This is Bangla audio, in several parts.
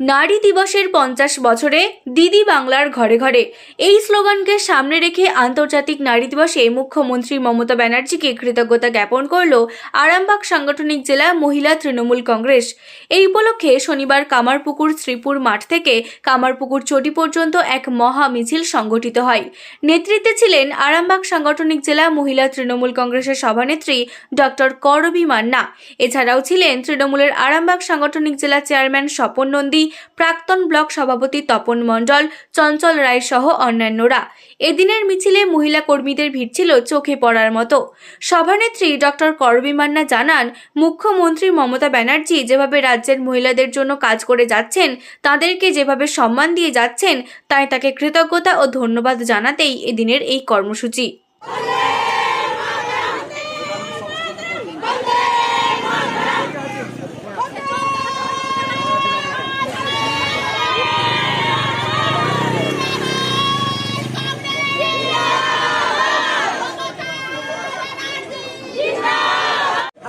নারী দিবসের পঞ্চাশ বছরে দিদি বাংলার ঘরে ঘরে। এই স্লোগানকে সামনে রেখে আন্তর্জাতিক নারী দিবসে মুখ্যমন্ত্রী মমতা ব্যানার্জিকে কৃতজ্ঞতা জ্ঞাপন করল আরামবাগ সাংগঠনিক জেলা মহিলা তৃণমূল কংগ্রেস। এই উপলক্ষে শনিবার কামারপুকুর শ্রীপুর মাঠ থেকে কামারপুকুর চটি পর্যন্ত এক মহা মিছিল সংগঠিত হয়। নেতৃত্বে ছিলেন আরামবাগ সাংগঠনিক জেলা মহিলা তৃণমূল কংগ্রেসের সভানেত্রী ডক্টর করবী মান্না। এছাড়াও ছিলেন তৃণমূলের আরামবাগ সাংগঠনিক জেলা চেয়ারম্যান স্বপন নন্দী প্রাক্তন ব্লক সভাপতি তপন মণ্ডল, চঞ্চল রায় সহ অন্যান্যরা। এদিনের মিছিলে মহিলা কর্মীদের ভিড় ছিল চোখে পড়ার মতো। সভানেত্রী ডক্টর করবী মান্না জানান, মুখ্যমন্ত্রী মমতা ব্যানার্জি যেভাবে রাজ্যের মহিলাদের জন্য কাজ করে যাচ্ছেন, তাদেরকে যেভাবে সম্মান দিয়ে যাচ্ছেন, তাই তাকে কৃতজ্ঞতা ও ধন্যবাদ জানাতেই এদিনের এই কর্মসূচি।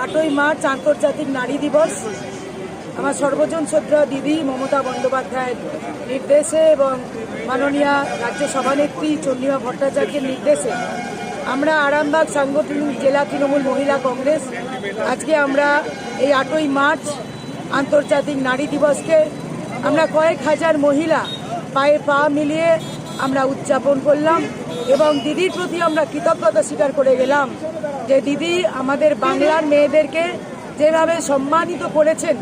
আটই মার্চ আন্তর্জাতিক নারী দিবস। আমার সর্বজন শ্রদ্ধা দিদি মমতা বন্দ্যোপাধ্যায়ের নির্দেশে এবং মাননীয় রাজ্য সভানেত্রী চন্দ্রিমা ভট্টাচার্যের নির্দেশে আমরা আরামবাগ সাংগঠনিক জেলা তৃণমূল মহিলা কংগ্রেস, আজকে আমরা এই আটই মার্চ আন্তর্জাতিক নারী দিবসকে আমরা কয়েক হাজার মহিলা পায়ে পা মিলিয়ে আমরা উদযাপন করলাম। এবং দিদির প্রতি আমরা কৃতজ্ঞতা স্বীকার করে গেলাম যে দিদি আমাদের বাংলার মেয়েদেরকে যেভাবে সম্মানিত করেছেন,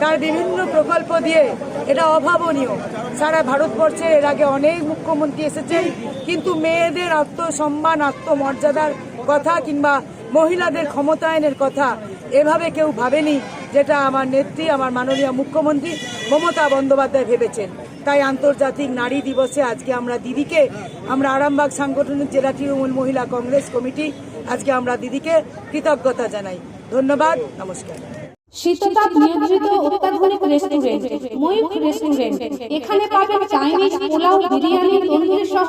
তার বিভিন্ন প্রকল্প দিয়ে এটা অভাবনীয়। সারা ভারতবর্ষে এর আগে অনেক মুখ্যমন্ত্রী এসেছেন কিন্তু মেয়েদের আত্মসম্মান, আত্মমর্যাদার কথা কিংবা মহিলাদের ক্ষমতায়নের কথা এভাবে কেউ ভাবেনি, যেটা আমার নেত্রী, আমার মাননীয় মুখ্যমন্ত্রী মমতা বন্দ্যোপাধ্যায় ভেবেছেন। তাই আন্তর্জাতিক নারী দিবসে আজকে আমরা দিদিকে, আমরা আরামবাগ সাংগঠনিক জেলা তৃণমূল মহিলা কংগ্রেস কমিটি, আজকে আমরা দিদিকে কৃতজ্ঞতা জানাই। ধন্যবাদ, নমস্কার। শীততাপ নিয়ন্ত্রিত অত্যাধুনিক রেস্টুরেন্ট, ময়ূখ রেস্টুরেন্ট। এখানে পাবেন চাইনিজ পোলাও, বিরিয়ানি, তন্দুরি সহ